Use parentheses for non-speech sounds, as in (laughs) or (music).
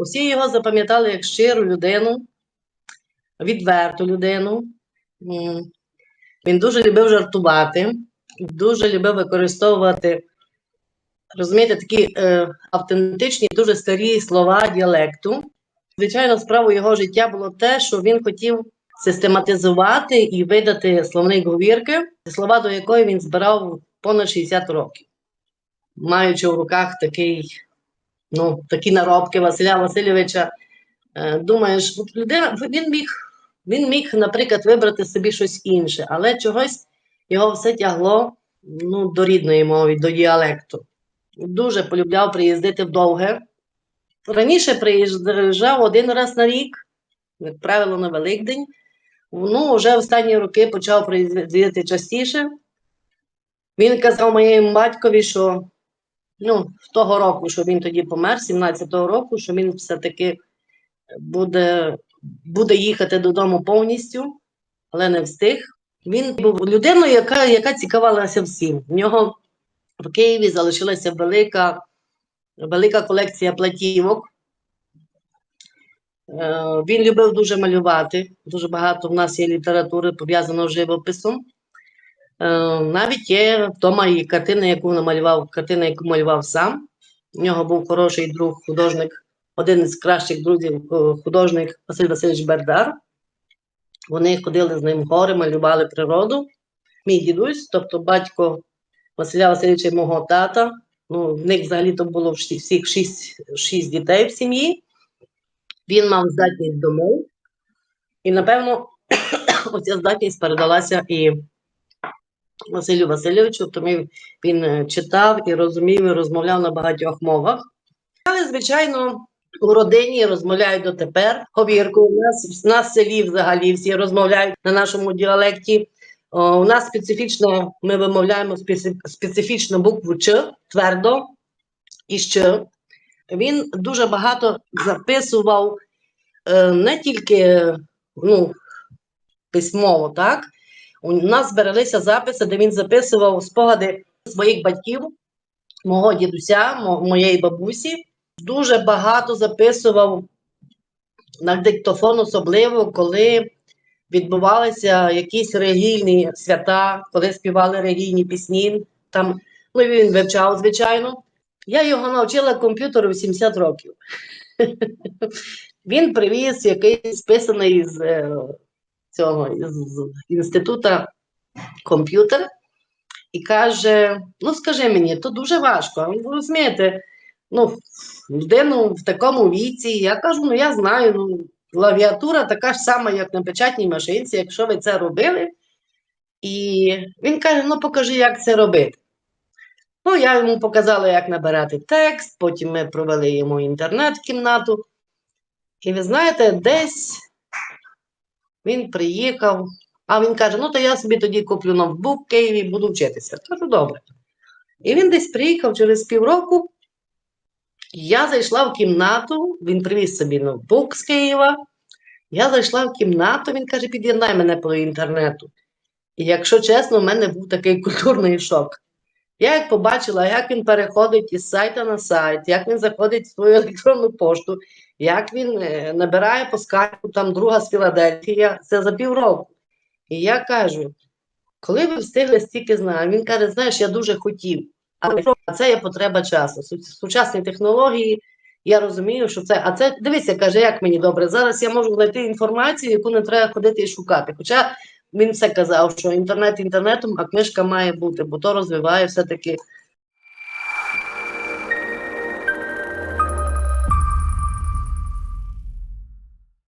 Усі його запам'ятали як щиру людину, відверту людину. Він дуже любив жартувати, дуже любив використовувати, розумієте, такі е, автентичні, дуже старі слова діалекту. Звичайно, справою його життя було те, що він хотів систематизувати і видати словник говірки, слова до якої він збирав понад 60 років, маючи в руках такий, ну, такі наробки Василя Васильовича. Е, Думаєш, от людина він міг, він міг, наприклад, вибрати собі щось інше, але чогось його все тягло ну, до рідної мови, до діалекту. Дуже полюбляв приїздити в довге. Раніше приїжджав один раз на рік, як правило, на Великдень. Ну, вже останні роки почав приїздити частіше. Він казав моєму батькові, що ну, того року, що він тоді помер, 17-го року, що він все-таки буде, буде їхати додому повністю, але не встиг. Він був людиною, яка, яка цікавилася всім. В нього в Києві залишилася велика, велика колекція платівок. Е, Він любив дуже малювати. Дуже багато в нас є літератури пов'язаного з живописом. Е, Навіть є вдома і картина, яку намалював, картина, яку малював сам. У нього був хороший друг, художник, один із кращих друзів, е, художник Василь Васильович Бердар. Вони ходили з ним в гори, малювали природу. Мій дідусь, тобто батько Василя Васильовича мого тата. Ну, в них взагалі-то було всіх шість, шість дітей в сім'ї. Він мав здатність до. І, напевно, (clears throat) оця здатність передалася і Василю Васильовичу, тому він е, читав і розумів, і розмовляв на багатьох мовах. Але, звичайно, у родині розмовляють дотепер. Говірку. У нас, у нас селі взагалі всі розмовляють на нашому діалекті. О, у нас специфічно, ми вимовляємо специфічну букву Ч твердо і Щ. Він дуже багато записував е, не тільки ну, письмово, так? У нас збереглися записи, де він записував спогади своїх батьків, мого дідуся, моєї бабусі. Дуже багато записував на диктофон, особливо коли відбувалися якісь релігійні свята, коли співали релігійні пісні. Там, ну, він вивчав, звичайно. Я його навчила комп'ютеру в 70 років. (laughs) Він привіз якийсь списаний з е, цього з інституту комп'ютер і каже: Ну, скажи мені, то дуже важко. Ви розумієте, ну, людину в такому віці. Я кажу, ну я знаю, ну, клавіатура така ж сама, як на печатній машинці, якщо ви це робили. І він каже: ну покажи, як це робити. Ну, я йому показала, як набирати текст, потім ми провели йому інтернет-кімнату. І ви знаєте, десь він приїхав, а він каже: ну, то я собі тоді куплю ноутбук в Києві, буду вчитися. Кажу, добре. І він десь приїхав через півроку. Я зайшла в кімнату, він привіз собі ноутбук з Києва. Я зайшла в кімнату, він каже, під'єднай мене по інтернету. І якщо чесно, в мене був такий культурний шок. Я як побачила, як він переходить із сайта на сайт, як він заходить в свою (laughs) електронну пошту, як він е, набирає по скайпу там друга з Філадельфії, це за півроку. І я кажу: коли ви встигли стільки знань, він каже, знаєш, я дуже хотів, але це є потреба часу. Сучасні технології, я розумію, що це. А це дивися, каже, як мені добре. Зараз я можу знайти інформацію, яку не треба ходити і шукати. Хоча він все казав, що інтернет інтернетом, а книжка має бути, бо то розвиває все-таки